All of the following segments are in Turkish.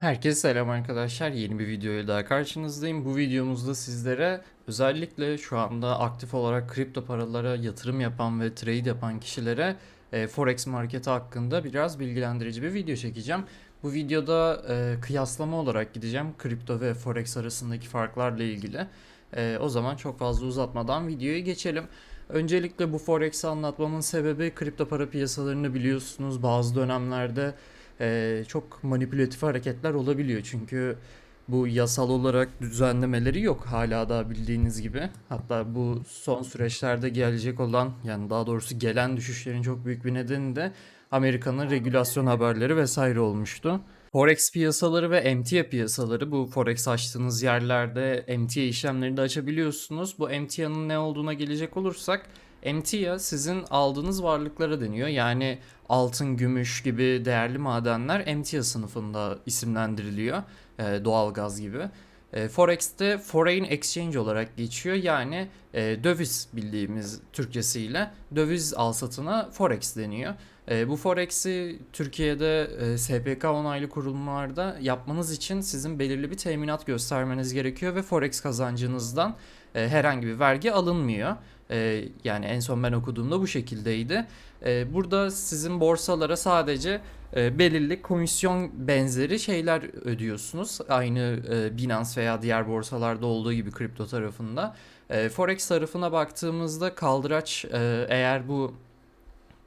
Herkese selam arkadaşlar. Yeni bir videoyla daha karşınızdayım. Bu videomuzda sizlere özellikle şu anda aktif olarak kripto paralara yatırım yapan ve trade yapan kişilere e, Forex marketi hakkında biraz bilgilendirici bir video çekeceğim. Bu videoda e, kıyaslama olarak gideceğim kripto ve Forex arasındaki farklarla ilgili. E, o zaman çok fazla uzatmadan videoya geçelim. Öncelikle bu Forex'i anlatmamın sebebi kripto para piyasalarını biliyorsunuz bazı dönemlerde çok manipülatif hareketler olabiliyor. Çünkü bu yasal olarak düzenlemeleri yok hala da bildiğiniz gibi. Hatta bu son süreçlerde gelecek olan yani daha doğrusu gelen düşüşlerin çok büyük bir nedeni de Amerika'nın regülasyon haberleri vesaire olmuştu. Forex piyasaları ve emtia piyasaları bu Forex açtığınız yerlerde emtia işlemlerini de açabiliyorsunuz. Bu emtianın ne olduğuna gelecek olursak emtia sizin aldığınız varlıklara deniyor. Yani altın, gümüş gibi değerli madenler emtia sınıfında isimlendiriliyor. E, doğalgaz gibi. E, Forex'te foreign exchange olarak geçiyor. Yani e, döviz bildiğimiz Türkçesiyle döviz alsatına forex deniyor. E, bu forex'i Türkiye'de e, SPK onaylı kurumlarda yapmanız için sizin belirli bir teminat göstermeniz gerekiyor ve forex kazancınızdan e, herhangi bir vergi alınmıyor. E, yani en son ben okuduğumda bu şekildeydi. E, burada sizin borsalara sadece e, belirli komisyon benzeri şeyler ödüyorsunuz. Aynı e, Binance veya diğer borsalarda olduğu gibi kripto tarafında. E, Forex tarafına baktığımızda kaldıraç e, eğer bu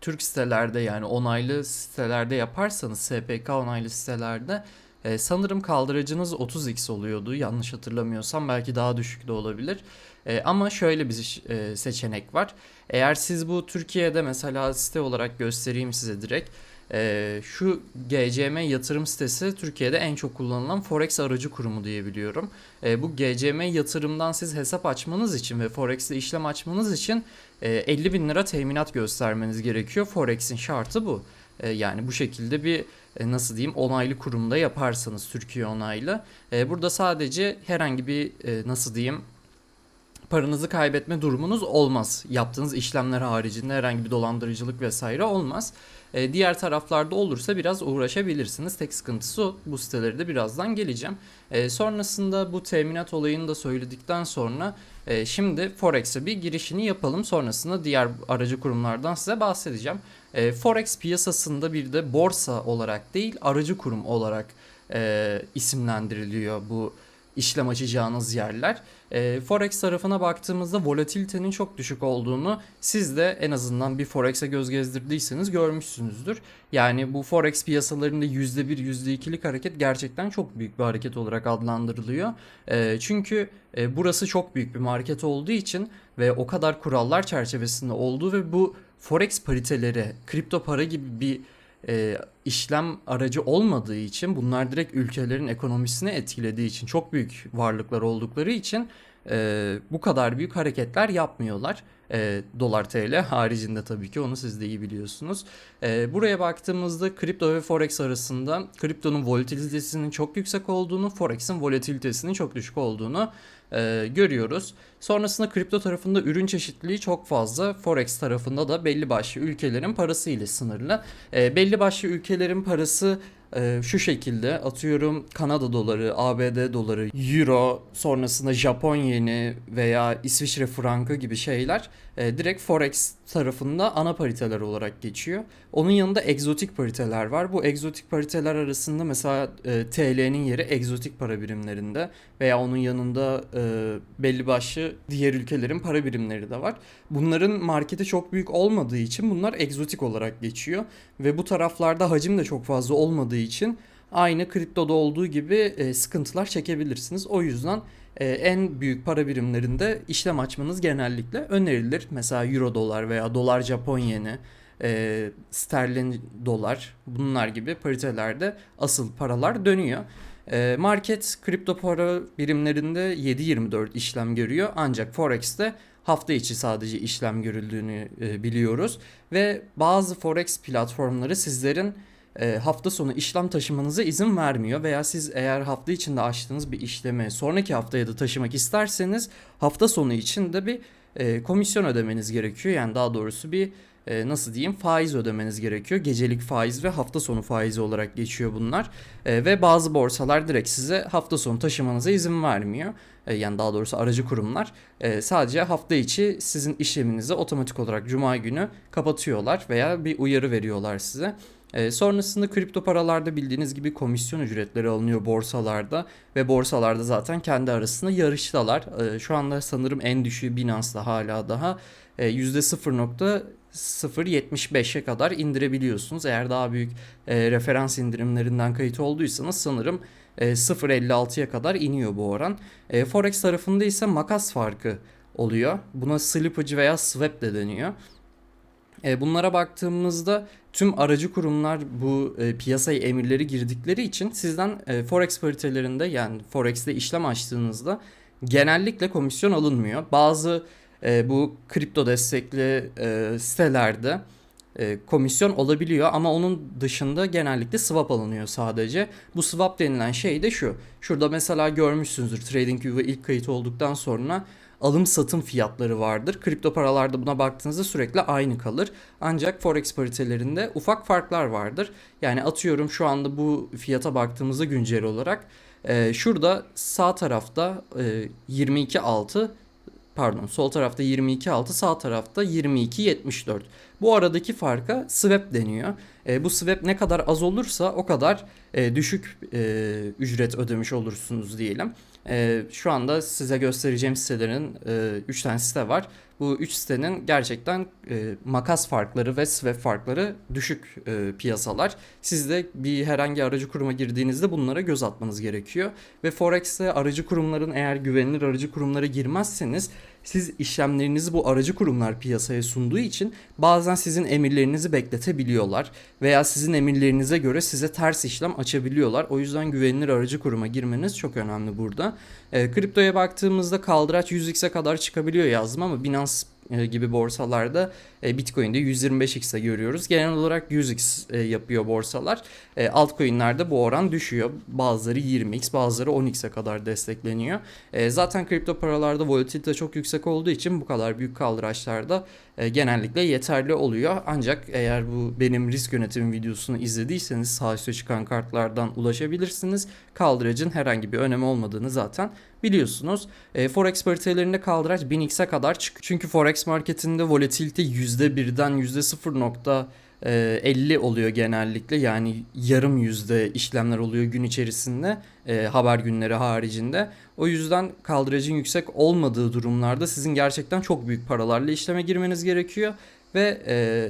Türk sitelerde yani onaylı sitelerde yaparsanız SPK onaylı sitelerde e, sanırım kaldıracınız 30x oluyordu yanlış hatırlamıyorsam belki daha düşük de olabilir. E, ama şöyle bir e, seçenek var. Eğer siz bu Türkiye'de mesela site olarak göstereyim size direkt. E, şu GCM yatırım sitesi Türkiye'de en çok kullanılan Forex aracı kurumu diye biliyorum. E, bu GCM yatırımdan siz hesap açmanız için ve Forex'te işlem açmanız için e, 50 bin lira teminat göstermeniz gerekiyor. Forex'in şartı bu. E, yani bu şekilde bir e, nasıl diyeyim onaylı kurumda yaparsanız Türkiye onaylı. E, burada sadece herhangi bir e, nasıl diyeyim paranızı kaybetme durumunuz olmaz. Yaptığınız işlemler haricinde herhangi bir dolandırıcılık vesaire olmaz. E, diğer taraflarda olursa biraz uğraşabilirsiniz. Tek sıkıntısı. Bu siteleri de birazdan geleceğim. E, sonrasında bu teminat olayını da söyledikten sonra e, şimdi Forex'e bir girişini yapalım. Sonrasında diğer aracı kurumlardan size bahsedeceğim. E, Forex piyasasında bir de borsa olarak değil aracı kurum olarak e, isimlendiriliyor bu işlem açacağınız yerler. E, Forex tarafına baktığımızda volatilitenin çok düşük olduğunu siz de en azından bir Forex'e göz gezdirdiyseniz görmüşsünüzdür. Yani bu Forex piyasalarında %1, %2'lik hareket gerçekten çok büyük bir hareket olarak adlandırılıyor. E, çünkü e, burası çok büyük bir market olduğu için ve o kadar kurallar çerçevesinde olduğu ve bu Forex pariteleri, kripto para gibi bir e, işlem aracı olmadığı için bunlar direkt ülkelerin ekonomisini etkilediği için çok büyük varlıklar oldukları için e, bu kadar büyük hareketler yapmıyorlar. E, dolar TL haricinde tabii ki onu siz de iyi biliyorsunuz. E, buraya baktığımızda kripto ve forex arasında kriptonun volatilitesinin çok yüksek olduğunu, forex'in volatilitesinin çok düşük olduğunu e, görüyoruz. Sonrasında kripto tarafında ürün çeşitliliği çok fazla. Forex tarafında da belli başlı ülkelerin parası ile sınırlı. E, belli başlı ülkelerin parası e, şu şekilde atıyorum Kanada doları, ABD doları, Euro, sonrasında Japon yeni veya İsviçre frankı gibi şeyler e, direkt Forex tarafında ana pariteler olarak geçiyor. Onun yanında egzotik pariteler var. Bu egzotik pariteler arasında mesela e, TL'nin yeri egzotik para birimlerinde veya onun yanında e, belli başlı diğer ülkelerin para birimleri de var. Bunların marketi çok büyük olmadığı için bunlar egzotik olarak geçiyor ve bu taraflarda hacim de çok fazla olmadığı için aynı kriptoda olduğu gibi e, sıkıntılar çekebilirsiniz. O yüzden e, en büyük para birimlerinde işlem açmanız genellikle önerilir. Mesela euro dolar veya dolar Japon yeni, e, sterlin dolar bunlar gibi paritelerde asıl paralar dönüyor. E, market kripto para birimlerinde 7-24 işlem görüyor. Ancak Forex'te hafta içi sadece işlem görüldüğünü e, biliyoruz. Ve bazı forex platformları sizlerin e, hafta sonu işlem taşımanıza izin vermiyor. Veya siz eğer hafta içinde açtığınız bir işlemi sonraki haftaya da taşımak isterseniz hafta sonu için de bir e, komisyon ödemeniz gerekiyor. Yani daha doğrusu bir e, nasıl diyeyim faiz ödemeniz gerekiyor. Gecelik faiz ve hafta sonu faizi olarak geçiyor bunlar. E, ve bazı borsalar direkt size hafta sonu taşımanıza izin vermiyor. E, yani daha doğrusu aracı kurumlar e, sadece hafta içi sizin işleminizi otomatik olarak cuma günü kapatıyorlar veya bir uyarı veriyorlar size. E, sonrasında kripto paralarda bildiğiniz gibi komisyon ücretleri alınıyor borsalarda ve borsalarda zaten kendi arasında yarıştalar. E, şu anda sanırım en düşüğü Binance'da hala daha e, %0.075'e kadar indirebiliyorsunuz. Eğer daha büyük e, referans indirimlerinden kayıt olduysanız sanırım e, 0.56'ya kadar iniyor bu oran. E, Forex tarafında ise makas farkı oluyor. Buna slippage veya swap de deniyor. E, bunlara baktığımızda tüm aracı kurumlar bu e, piyasaya emirleri girdikleri için sizden e, forex paritelerinde yani forex'te işlem açtığınızda genellikle komisyon alınmıyor. Bazı e, bu kripto destekli e, sitelerde e, komisyon olabiliyor ama onun dışında genellikle swap alınıyor sadece. Bu swap denilen şey de şu. Şurada mesela görmüşsünüzdür TradingView'a ilk kayıt olduktan sonra alım satım fiyatları vardır. Kripto paralarda buna baktığınızda sürekli aynı kalır. Ancak forex paritelerinde ufak farklar vardır. Yani atıyorum şu anda bu fiyata baktığımızda güncel olarak e, şurada sağ tarafta e, 22.6 pardon sol tarafta 22.6 sağ tarafta 22.74. Bu aradaki farka swap deniyor. E, bu swap ne kadar az olursa o kadar e, düşük e, ücret ödemiş olursunuz diyelim. E, şu anda size göstereceğim sitelerin 3 tane site var. Bu 3 sitenin gerçekten e, makas farkları ve swap farkları düşük e, piyasalar. Siz de bir herhangi aracı kuruma girdiğinizde bunlara göz atmanız gerekiyor. Ve Forex'te aracı kurumların eğer güvenilir aracı kurumlara girmezseniz siz işlemlerinizi bu aracı kurumlar piyasaya sunduğu için bazen sizin emirlerinizi bekletebiliyorlar veya sizin emirlerinize göre size ters işlem açabiliyorlar. O yüzden güvenilir aracı kuruma girmeniz çok önemli burada. E, kriptoya baktığımızda kaldıraç 100x'e kadar çıkabiliyor yazdım ama Binance gibi borsalarda e, Bitcoin'de 125x'e görüyoruz. Genel olarak 100x e, yapıyor borsalar. Altcoin'lerde bu oran düşüyor. Bazıları 20x, bazıları 10x'e kadar destekleniyor. Zaten kripto paralarda volatilite çok yüksek olduğu için bu kadar büyük kaldıraçlarda genellikle yeterli oluyor. Ancak eğer bu benim risk yönetimi videosunu izlediyseniz sağ üstte çıkan kartlardan ulaşabilirsiniz. Kaldıracın herhangi bir önemi olmadığını zaten biliyorsunuz. Forex paritelerinde kaldıraç 1000x'e kadar çık. Çünkü Forex marketinde volatilite %1'den %0.50 oluyor genellikle. Yani yarım yüzde işlemler oluyor gün içerisinde e, haber günleri haricinde. O yüzden kaldıracın yüksek olmadığı durumlarda sizin gerçekten çok büyük paralarla işleme girmeniz gerekiyor. Ve e,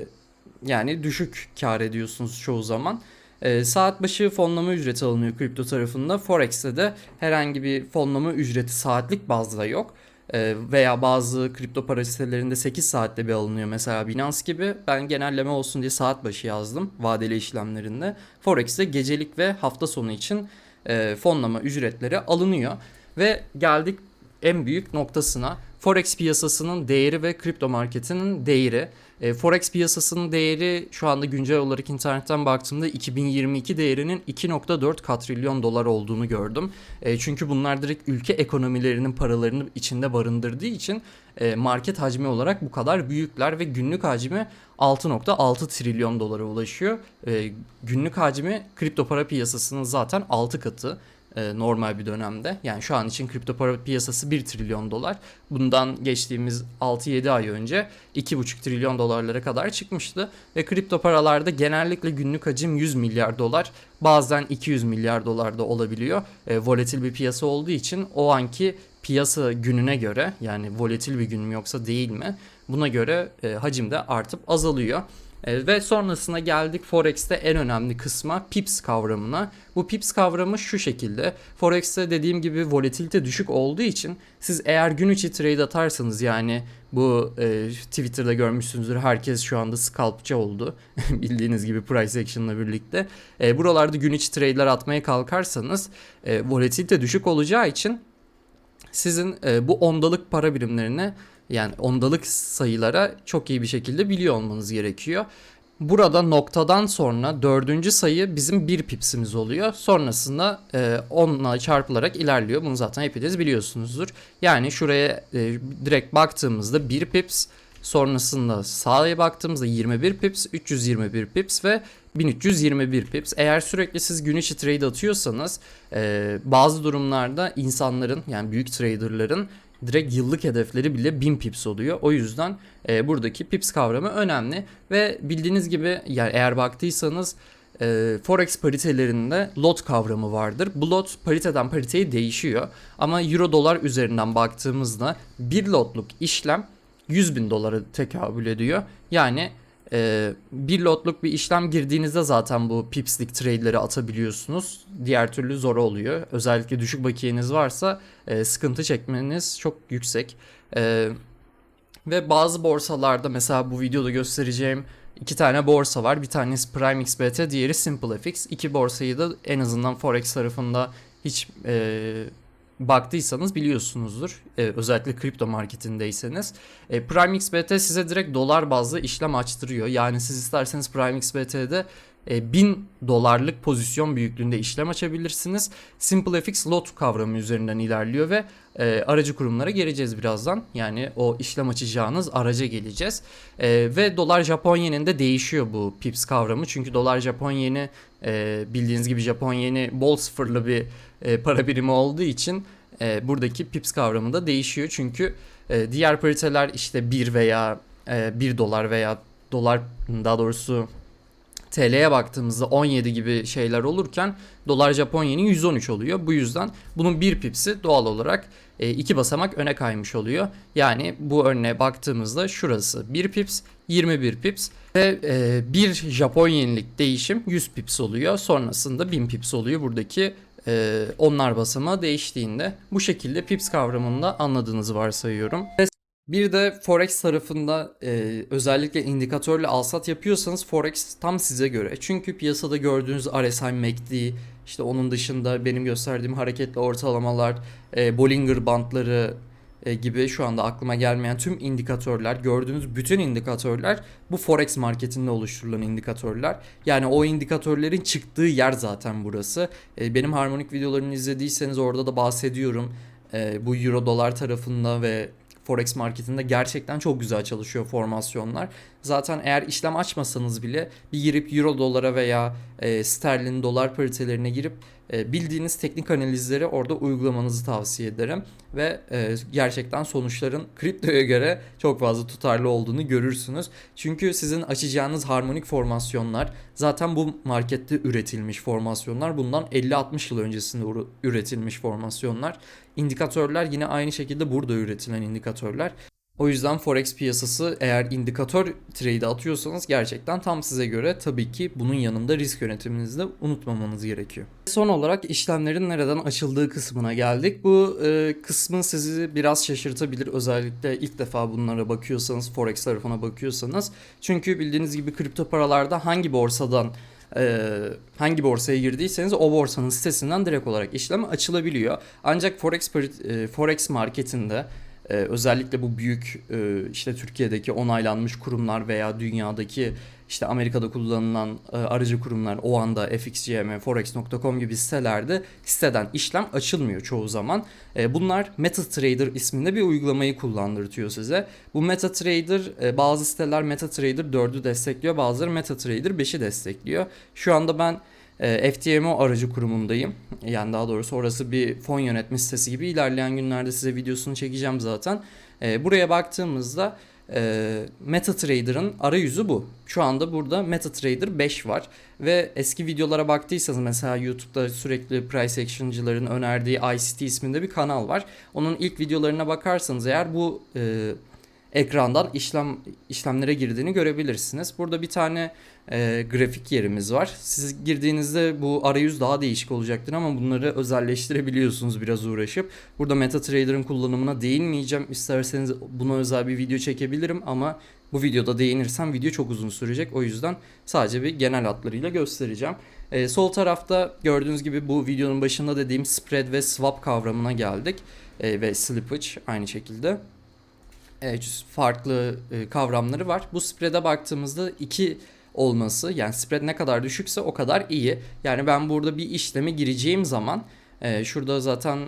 yani düşük kar ediyorsunuz çoğu zaman. E, saat başı fonlama ücreti alınıyor kripto tarafında. Forex'te de herhangi bir fonlama ücreti saatlik bazda yok. Ee, veya bazı kripto para sitelerinde 8 saatte bir alınıyor mesela Binance gibi. Ben genelleme olsun diye saat başı yazdım vadeli işlemlerinde. Forex'te gecelik ve hafta sonu için e, fonlama ücretleri alınıyor. Ve geldik en büyük noktasına Forex piyasasının değeri ve kripto marketinin değeri. E, Forex piyasasının değeri şu anda güncel olarak internetten baktığımda 2022 değerinin 2.4 katrilyon dolar olduğunu gördüm. E, çünkü bunlar direkt ülke ekonomilerinin paralarını içinde barındırdığı için e, market hacmi olarak bu kadar büyükler ve günlük hacmi 6.6 trilyon dolara ulaşıyor. E, günlük hacmi kripto para piyasasının zaten 6 katı e, normal bir dönemde. Yani şu an için kripto para piyasası 1 trilyon dolar. Bundan geçtiğimiz 6-7 ay önce 2,5 trilyon dolarlara kadar çıkmıştı. Ve kripto paralarda genellikle günlük hacim 100 milyar dolar bazen 200 milyar dolar da olabiliyor. E, volatil bir piyasa olduğu için o anki piyasa gününe göre yani volatil bir gün mü yoksa değil mi buna göre e, hacim de artıp azalıyor. E, ve sonrasında geldik Forex'te en önemli kısma Pips kavramına. Bu Pips kavramı şu şekilde. Forex'te dediğim gibi volatilite düşük olduğu için siz eğer gün içi trade atarsanız yani bu e, Twitter'da görmüşsünüzdür herkes şu anda scalpçı oldu. Bildiğiniz gibi price action'la birlikte. E, buralarda gün içi trade'ler atmaya kalkarsanız e, volatilite düşük olacağı için sizin e, bu ondalık para birimlerine yani ondalık sayılara çok iyi bir şekilde biliyor olmanız gerekiyor. Burada noktadan sonra dördüncü sayı bizim bir pipsimiz oluyor. Sonrasında e, onunla çarpılarak ilerliyor. Bunu zaten hepiniz biliyorsunuzdur. Yani şuraya e, direkt baktığımızda bir pips Sonrasında sağa baktığımızda 21 pips, 321 pips ve 1321 pips. Eğer sürekli siz gün içi trade atıyorsanız e, bazı durumlarda insanların yani büyük traderların direkt yıllık hedefleri bile 1000 pips oluyor. O yüzden e, buradaki pips kavramı önemli ve bildiğiniz gibi yani eğer baktıysanız e, forex paritelerinde lot kavramı vardır. Bu lot pariteden pariteye değişiyor. Ama euro dolar üzerinden baktığımızda bir lotluk işlem 100 bin dolara tekabül ediyor. Yani e, bir lotluk bir işlem girdiğinizde zaten bu pipslik trade'leri atabiliyorsunuz. Diğer türlü zor oluyor. Özellikle düşük bakiyeniz varsa e, sıkıntı çekmeniz çok yüksek. E, ve bazı borsalarda mesela bu videoda göstereceğim iki tane borsa var. Bir tanesi PrimeXBT, diğeri SimpleFX. İki borsayı da en azından Forex tarafında hiç e, baktıysanız biliyorsunuzdur. E, özellikle kripto marketindeyseniz. E, PrimeXBT size direkt dolar bazlı işlem açtırıyor. Yani siz isterseniz PrimeXBT'de e, 1000 dolarlık pozisyon büyüklüğünde işlem açabilirsiniz. SimpleFX lot kavramı üzerinden ilerliyor ve e, aracı kurumlara geleceğiz birazdan. Yani o işlem açacağınız araca geleceğiz. E, ve dolar Japon yeninde değişiyor bu pips kavramı. Çünkü dolar Japon yeni e, bildiğiniz gibi Japon yeni bol sıfırlı bir e, para birimi olduğu için e, buradaki pips kavramı da değişiyor. Çünkü e, diğer pariteler işte 1 veya e, 1 dolar veya dolar daha doğrusu TL'ye baktığımızda 17 gibi şeyler olurken dolar Japon yeni 113 oluyor. Bu yüzden bunun bir pipsi doğal olarak e, iki basamak öne kaymış oluyor. Yani bu örneğe baktığımızda şurası 1 pips 21 pips ve e, bir Japon yenilik değişim 100 pips oluyor. Sonrasında 1000 pips oluyor buradaki e, onlar basamağı değiştiğinde. Bu şekilde pips kavramını da anladığınızı varsayıyorum. Bir de Forex tarafında e, özellikle indikatörle alsat yapıyorsanız Forex tam size göre. Çünkü piyasada gördüğünüz RSI, MACD, işte onun dışında benim gösterdiğim hareketli ortalamalar, e, Bollinger bandları e, gibi şu anda aklıma gelmeyen tüm indikatörler, gördüğünüz bütün indikatörler bu Forex marketinde oluşturulan indikatörler. Yani o indikatörlerin çıktığı yer zaten burası. E, benim harmonik videolarımı izlediyseniz orada da bahsediyorum. E, bu euro dolar tarafında ve Forex marketinde gerçekten çok güzel çalışıyor formasyonlar. Zaten eğer işlem açmasanız bile bir girip euro dolara veya e, sterlin dolar paritelerine girip e, bildiğiniz teknik analizleri orada uygulamanızı tavsiye ederim. Ve e, gerçekten sonuçların kriptoya göre çok fazla tutarlı olduğunu görürsünüz. Çünkü sizin açacağınız harmonik formasyonlar zaten bu markette üretilmiş formasyonlar. Bundan 50-60 yıl öncesinde üretilmiş formasyonlar. İndikatörler yine aynı şekilde burada üretilen indikatörler. O yüzden forex piyasası eğer indikatör trade atıyorsanız gerçekten tam size göre tabii ki bunun yanında risk yönetiminizi de unutmamanız gerekiyor. Son olarak işlemlerin nereden açıldığı kısmına geldik. Bu e, kısmın sizi biraz şaşırtabilir özellikle ilk defa bunlara bakıyorsanız forex tarafına bakıyorsanız. Çünkü bildiğiniz gibi kripto paralarda hangi borsadan e, hangi borsaya girdiyseniz o borsanın sitesinden direkt olarak işlem açılabiliyor. Ancak forex e, forex marketinde ee, özellikle bu büyük e, işte Türkiye'deki onaylanmış kurumlar veya dünyadaki işte Amerika'da kullanılan e, aracı kurumlar o anda FXCM, Forex.com gibi sitelerde siteden işlem açılmıyor çoğu zaman. E, bunlar MetaTrader isminde bir uygulamayı kullandırtıyor size. Bu MetaTrader e, bazı siteler MetaTrader 4'ü destekliyor bazıları MetaTrader 5'i destekliyor. Şu anda ben FTMO aracı kurumundayım. Yani daha doğrusu orası bir fon yönetme sitesi gibi. İlerleyen günlerde size videosunu çekeceğim zaten. E, buraya baktığımızda e, MetaTrader'ın arayüzü bu. Şu anda burada MetaTrader 5 var. Ve eski videolara baktıysanız mesela YouTube'da sürekli price action'cıların önerdiği ICT isminde bir kanal var. Onun ilk videolarına bakarsanız eğer bu e, ekrandan işlem işlemlere girdiğini görebilirsiniz. Burada bir tane e, grafik yerimiz var. Siz girdiğinizde bu arayüz daha değişik olacaktır ama bunları özelleştirebiliyorsunuz biraz uğraşıp. Burada MetaTrader'ın kullanımına değinmeyeceğim. İsterseniz buna özel bir video çekebilirim ama bu videoda değinirsem video çok uzun sürecek. O yüzden sadece bir genel hatlarıyla göstereceğim. E, sol tarafta gördüğünüz gibi bu videonun başında dediğim spread ve swap kavramına geldik. E, ve slippage aynı şekilde farklı e, kavramları var. Bu spread'e baktığımızda iki olması yani spread ne kadar düşükse o kadar iyi. Yani ben burada bir işleme gireceğim zaman e, şurada zaten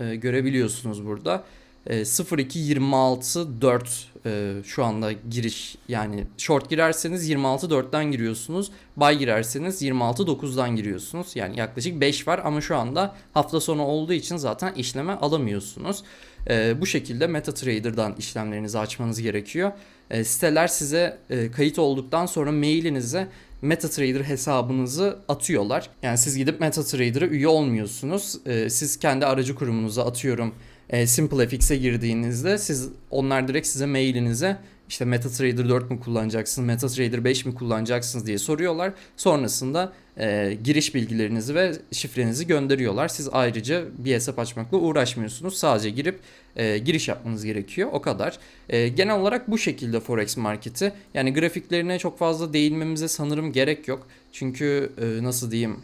e, görebiliyorsunuz burada. E, 0.2 26 4 e, şu anda giriş yani short girerseniz 26.4'ten giriyorsunuz. Buy girerseniz 26.9'dan giriyorsunuz. Yani yaklaşık 5 var ama şu anda hafta sonu olduğu için zaten işleme alamıyorsunuz. E, bu şekilde MetaTrader'dan işlemlerinizi açmanız gerekiyor. E, siteler size e, kayıt olduktan sonra mailinize MetaTrader hesabınızı atıyorlar. Yani siz gidip MetaTrader'a üye olmuyorsunuz. E, siz kendi aracı kurumunuza atıyorum e, SimpleFX'e girdiğinizde siz onlar direkt size mailinize işte MetaTrader 4 mu kullanacaksınız, MetaTrader 5 mi kullanacaksınız diye soruyorlar. Sonrasında e, giriş bilgilerinizi ve şifrenizi gönderiyorlar. Siz ayrıca bir hesap açmakla uğraşmıyorsunuz. Sadece girip e, giriş yapmanız gerekiyor. O kadar. E, genel olarak bu şekilde Forex marketi. Yani grafiklerine çok fazla değinmemize sanırım gerek yok. Çünkü e, nasıl diyeyim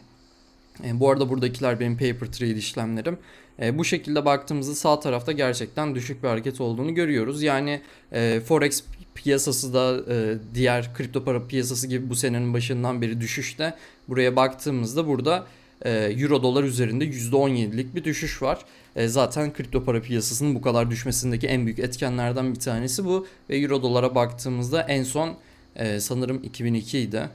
e, bu arada buradakiler benim paper trade işlemlerim. E, bu şekilde baktığımızda sağ tarafta gerçekten düşük bir hareket olduğunu görüyoruz. Yani e, forex piyasası da e, diğer kripto para piyasası gibi bu senenin başından beri düşüşte. Buraya baktığımızda burada e, euro dolar üzerinde %17'lik bir düşüş var. E, zaten kripto para piyasasının bu kadar düşmesindeki en büyük etkenlerden bir tanesi bu. Ve euro dolara baktığımızda en son e, sanırım 2002 idi.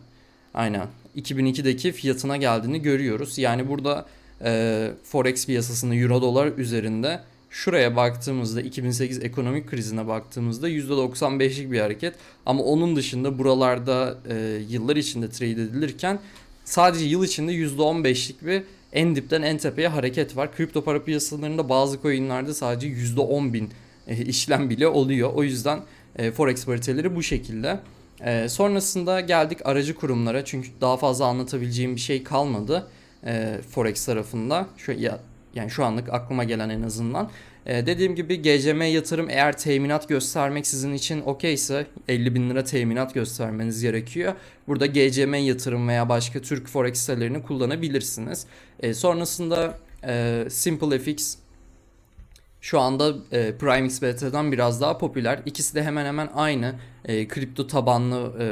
Aynen. 2002'deki fiyatına geldiğini görüyoruz. Yani burada e, forex piyasasının euro dolar üzerinde şuraya baktığımızda 2008 ekonomik krizine baktığımızda %95'lik bir hareket ama onun dışında buralarda e, yıllar içinde trade edilirken sadece yıl içinde %15'lik bir en dipten en tepeye hareket var. Kripto para piyasalarında bazı coinlerde sadece %10 bin e, işlem bile oluyor. O yüzden e, forex pariteleri bu şekilde. E, sonrasında geldik aracı kurumlara çünkü daha fazla anlatabileceğim bir şey kalmadı e, Forex tarafında. Şu ya yani şu anlık aklıma gelen en azından. E, dediğim gibi GCM yatırım eğer teminat göstermek sizin için okeyse 50 bin lira teminat göstermeniz gerekiyor. Burada GCM yatırım veya başka Türk Forex sitelerini kullanabilirsiniz. E, sonrasında e, SimpleFX şu anda e, PrimeXBT'den biraz daha popüler. İkisi de hemen hemen aynı e, kripto tabanlı e,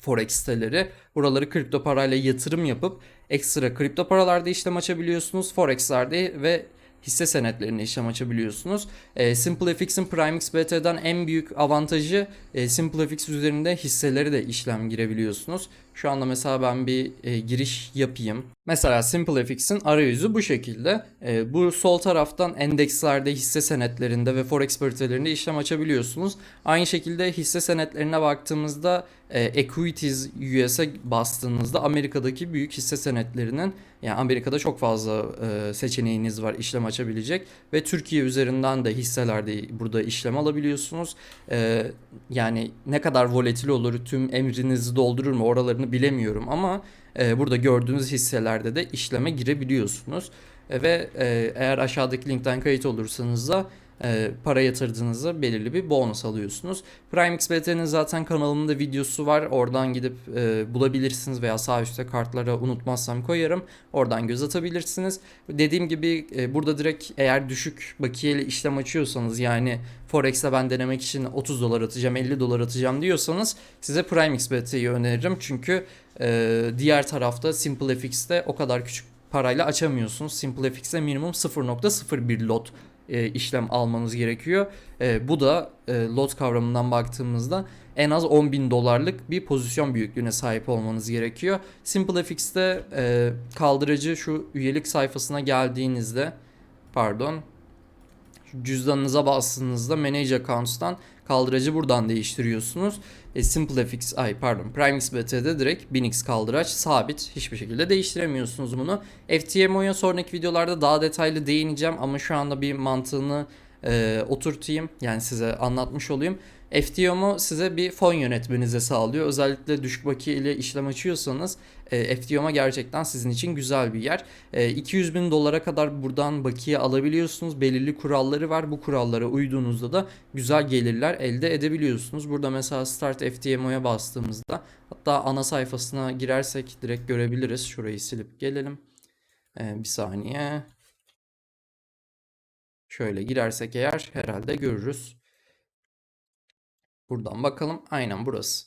forex siteleri. Buraları kripto parayla yatırım yapıp ekstra kripto paralarda işlem açabiliyorsunuz. Forex'lerde ve hisse senetlerine işlem açabiliyorsunuz. E, SimpleFX'in PrimeXBT'den en büyük avantajı e, SimpleFX üzerinde hisseleri de işlem girebiliyorsunuz. Şu anda mesela ben bir e, giriş yapayım. Mesela SimpleFX'in arayüzü bu şekilde. E, bu sol taraftan endekslerde, hisse senetlerinde ve forex paritelerinde işlem açabiliyorsunuz. Aynı şekilde hisse senetlerine baktığımızda e, Equities US'e bastığınızda Amerika'daki büyük hisse senetlerinin yani Amerika'da çok fazla e, seçeneğiniz var işlem açabilecek ve Türkiye üzerinden de hisselerde burada işlem alabiliyorsunuz. E, yani ne kadar volatil olur, tüm emrinizi doldurur mu oralarını bilemiyorum ama e, burada gördüğünüz hisselerde de işleme girebiliyorsunuz. E, ve e, eğer aşağıdaki linkten kayıt olursanız da e, para yatırdığınızda belirli bir bonus alıyorsunuz. PrimeXBT'nin zaten kanalımda videosu var. Oradan gidip e, bulabilirsiniz veya sağ üstte kartlara unutmazsam koyarım. Oradan göz atabilirsiniz. Dediğim gibi e, burada direkt eğer düşük bakiyeli işlem açıyorsanız yani Forex'te ben denemek için 30 dolar atacağım 50 dolar atacağım diyorsanız size PrimeXBT'yi öneririm. Çünkü e, diğer tarafta SimpleFX'te o kadar küçük parayla açamıyorsunuz. SimpleFX'te minimum 0.01 lot e, işlem almanız gerekiyor. E, bu da e, lot kavramından baktığımızda en az 10 bin dolarlık bir pozisyon büyüklüğüne sahip olmanız gerekiyor. SimpleFX'te e, kaldırıcı şu üyelik sayfasına geldiğinizde pardon cüzdanınıza bastığınızda Manage Accounts'tan kaldıracı buradan değiştiriyorsunuz. E, SimpleFX, ay pardon PrimeXBT'de direkt 1000x kaldıraç sabit. Hiçbir şekilde değiştiremiyorsunuz bunu. FTMO'ya sonraki videolarda daha detaylı değineceğim ama şu anda bir mantığını e, oturtayım. Yani size anlatmış olayım. FTMO size bir fon yönetmenize sağlıyor. Özellikle düşük bakiye ile işlem açıyorsanız e, FTMO gerçekten sizin için güzel bir yer. E, 200 bin dolara kadar buradan bakiye alabiliyorsunuz. Belirli kuralları var. Bu kurallara uyduğunuzda da güzel gelirler elde edebiliyorsunuz. Burada mesela Start FTMO'ya bastığımızda hatta ana sayfasına girersek direkt görebiliriz. Şurayı silip gelelim. E, bir saniye. Şöyle girersek eğer herhalde görürüz. Buradan bakalım. Aynen burası.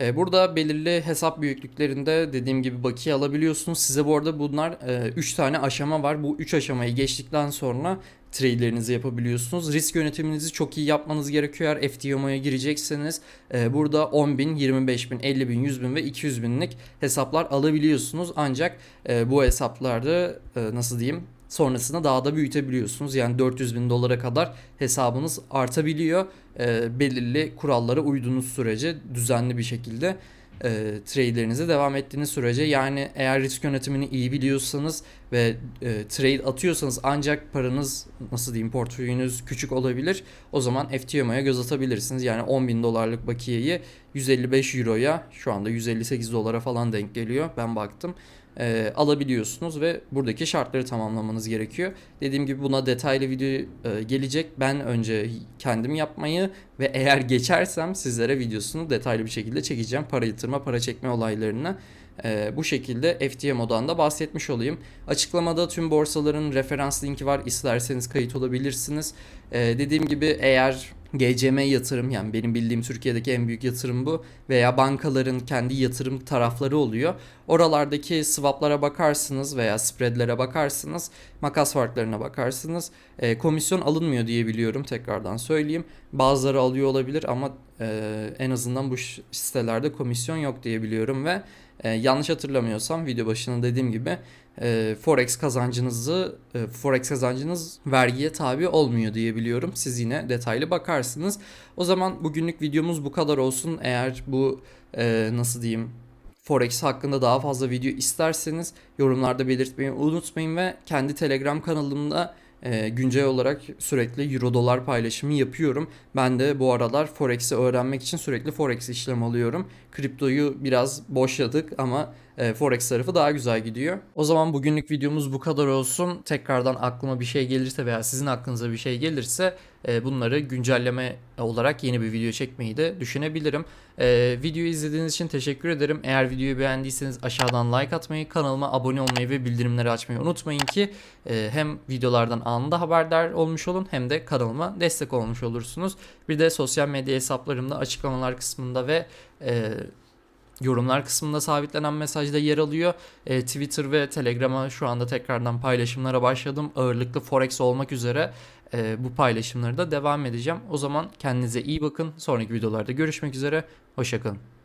Ee, burada belirli hesap büyüklüklerinde dediğim gibi bakiye alabiliyorsunuz. Size bu arada bunlar 3 tane aşama var. Bu 3 aşamayı geçtikten sonra trade'lerinizi yapabiliyorsunuz. Risk yönetiminizi çok iyi yapmanız gerekiyor. Eğer FTMO'ya girecekseniz e, burada 10 bin, 25 bin, 50 bin, 100 bin ve 200 binlik hesaplar alabiliyorsunuz. Ancak e, bu hesaplarda e, nasıl diyeyim sonrasında daha da büyütebiliyorsunuz. Yani 400 bin dolara kadar hesabınız artabiliyor. E, belirli kurallara uyduğunuz sürece düzenli bir şekilde e, trade'lerinize devam ettiğiniz sürece yani eğer risk yönetimini iyi biliyorsanız ve e, trade atıyorsanız ancak paranız nasıl diyeyim portföyünüz küçük olabilir o zaman FTMO'ya göz atabilirsiniz. Yani 10 bin dolarlık bakiyeyi 155 euroya şu anda 158 dolara falan denk geliyor ben baktım e, alabiliyorsunuz ve buradaki şartları tamamlamanız gerekiyor. Dediğim gibi buna detaylı video e, gelecek. Ben önce kendim yapmayı ve eğer geçersem sizlere videosunu detaylı bir şekilde çekeceğim. Para yatırma, para çekme olaylarını. E, bu şekilde FTMO'dan da bahsetmiş olayım. Açıklamada tüm borsaların referans linki var. İsterseniz kayıt olabilirsiniz. E, dediğim gibi eğer GCM yatırım yani benim bildiğim Türkiye'deki en büyük yatırım bu veya bankaların kendi yatırım tarafları oluyor. Oralardaki swaplara bakarsınız veya spreadlere bakarsınız, makas farklarına bakarsınız. E, komisyon alınmıyor diye biliyorum tekrardan söyleyeyim. Bazıları alıyor olabilir ama e, en azından bu sitelerde komisyon yok diye biliyorum ve e, yanlış hatırlamıyorsam video başında dediğim gibi e, forex kazancınızı e, forex kazancınız vergiye tabi olmuyor diye biliyorum. Siz yine detaylı bakarsınız. O zaman bugünlük videomuz bu kadar olsun. Eğer bu e, nasıl diyeyim Forex hakkında daha fazla video isterseniz yorumlarda belirtmeyi unutmayın ve kendi Telegram kanalımda e, güncel olarak sürekli euro dolar paylaşımı yapıyorum. Ben de bu aralar Forex'i öğrenmek için sürekli Forex işlem alıyorum. Kriptoyu biraz boşladık ama e, Forex tarafı daha güzel gidiyor. O zaman bugünlük videomuz bu kadar olsun. Tekrardan aklıma bir şey gelirse veya sizin aklınıza bir şey gelirse e, bunları güncelleme olarak yeni bir video çekmeyi de düşünebilirim. E, videoyu izlediğiniz için teşekkür ederim. Eğer videoyu beğendiyseniz aşağıdan like atmayı, kanalıma abone olmayı ve bildirimleri açmayı unutmayın ki e, hem videolardan anında haberdar olmuş olun hem de kanalıma destek olmuş olursunuz. Bir de sosyal medya hesaplarımda açıklamalar kısmında ve e, yorumlar kısmında sabitlenen mesajda yer alıyor. E, Twitter ve Telegram'a şu anda tekrardan paylaşımlara başladım. Ağırlıklı Forex olmak üzere e, bu paylaşımları da devam edeceğim. O zaman kendinize iyi bakın. Sonraki videolarda görüşmek üzere. Hoşçakalın.